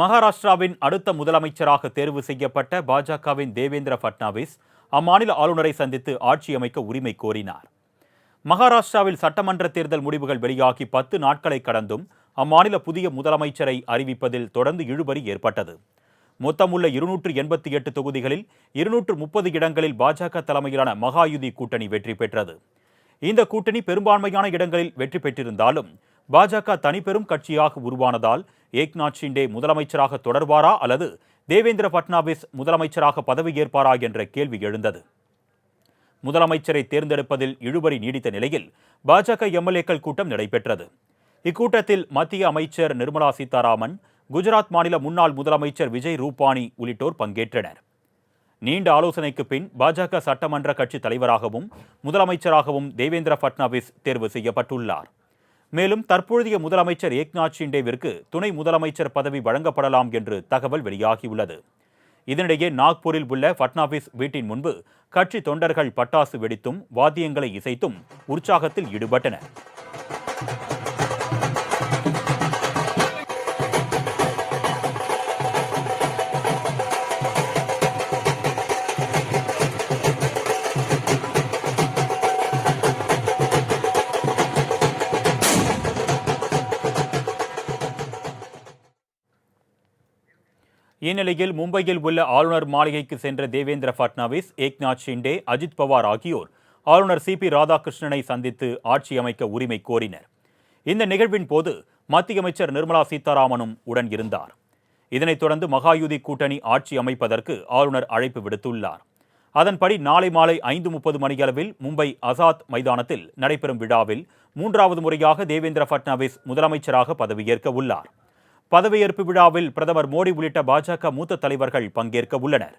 மகாராஷ்டிராவின் அடுத்த முதலமைச்சராக தேர்வு செய்யப்பட்ட பாஜகவின் தேவேந்திர பட்னாவிஸ் அம்மாநில ஆளுநரை சந்தித்து ஆட்சி அமைக்க உரிமை கோரினார். மகாராஷ்டிராவில் சட்டமன்ற தேர்தல் முடிவுகள் வெளியாகி பத்து நாட்களை கடந்தும் அம்மாநில புதிய முதலமைச்சரை அறிவிப்பதில் தொடர்ந்து இழுபறி ஏற்பட்டது. மொத்தமுள்ள இருநூற்று எண்பத்தி எட்டு தொகுதிகளில் இருநூற்று முப்பது இடங்களில் பாஜக தலைமையிலான மகாயுதி கூட்டணி வெற்றி பெற்றது. இந்த கூட்டணி பெரும்பான்மையான இடங்களில் வெற்றி பெற்றிருந்தாலும் பாஜக தனிப்பெரும் கட்சியாக உருவானதால் ஏக்நாத் ஷிண்டே முதலமைச்சராக தொடர்வாரா அல்லது தேவேந்திர பட்னாவிஸ் முதலமைச்சராக பதவியேற்பாரா என்ற கேள்வி எழுந்தது. முதலமைச்சரை தேர்ந்தெடுப்பதில் இழுபறி நீடித்த நிலையில் பாஜக எம்எல்ஏக்கள் கூட்டம் நடைபெற்றது. இக்கூட்டத்தில் மத்திய அமைச்சர் நிர்மலா சீதாராமன் குஜராத் மாநில முன்னாள் முதலமைச்சர் விஜய் ரூபானி உள்ளிட்டோர் பங்கேற்றனர். நீண்ட ஆலோசனைக்கு பின் பாஜக சட்டமன்ற கட்சி தலைவராகவும் முதலமைச்சராகவும் தேவேந்திர பட்னாவிஸ் தேர்வு செய்யப்பட்டுள்ளார். மேலும் தற்போதைய முதலமைச்சர் ஏக்நாத் ஷிண்டேவிற்கு துணை முதலமைச்சர் பதவி வழங்கப்படலாம் என்று தகவல் வெளியாகியுள்ளது. இதனிடையே நாக்பூரில் உள்ள ஃபட்னாவிஸ் வீட்டின் முன்பு கட்சி தொண்டர்கள் பட்டாசு வெடித்தும் வாத்தியங்களை இசைத்தும் உற்சாகத்தில் ஈடுபட்டனர். இந்நிலையில் மும்பையில் உள்ள ஆளுநர் மாளிகைக்கு சென்ற தேவேந்திர ஃபட்னாவிஸ் ஏக்நாத் ஷிண்டே அஜித் பவார் ஆகியோர் ஆளுநர் சி பி ராதாகிருஷ்ணனை சந்தித்து ஆட்சி அமைக்க உரிமை கோரினர். இந்த நிகழ்வின் போது மத்திய அமைச்சர் நிர்மலா சீதாராமனும் உடன் இருந்தார். இதனைத் தொடர்ந்து மகாயுதி கூட்டணி ஆட்சி அமைப்பதற்கு ஆளுநர் அழைப்பு விடுத்துள்ளார். அதன்படி நாளை மாலை ஐந்து முப்பது மணியளவில் மும்பை அசாத் மைதானத்தில் நடைபெறும் விழாவில் மூன்றாவது முறையாக தேவேந்திர ஃபட்னாவிஸ் முதலமைச்சராக பதவியேற்க உள்ளார். பதவியேற்பு விழாவில் பிரதமர் மோடி உள்ளிட்ட பாஜக மூத்த தலைவர்கள் பங்கேற்க உள்ளனர்.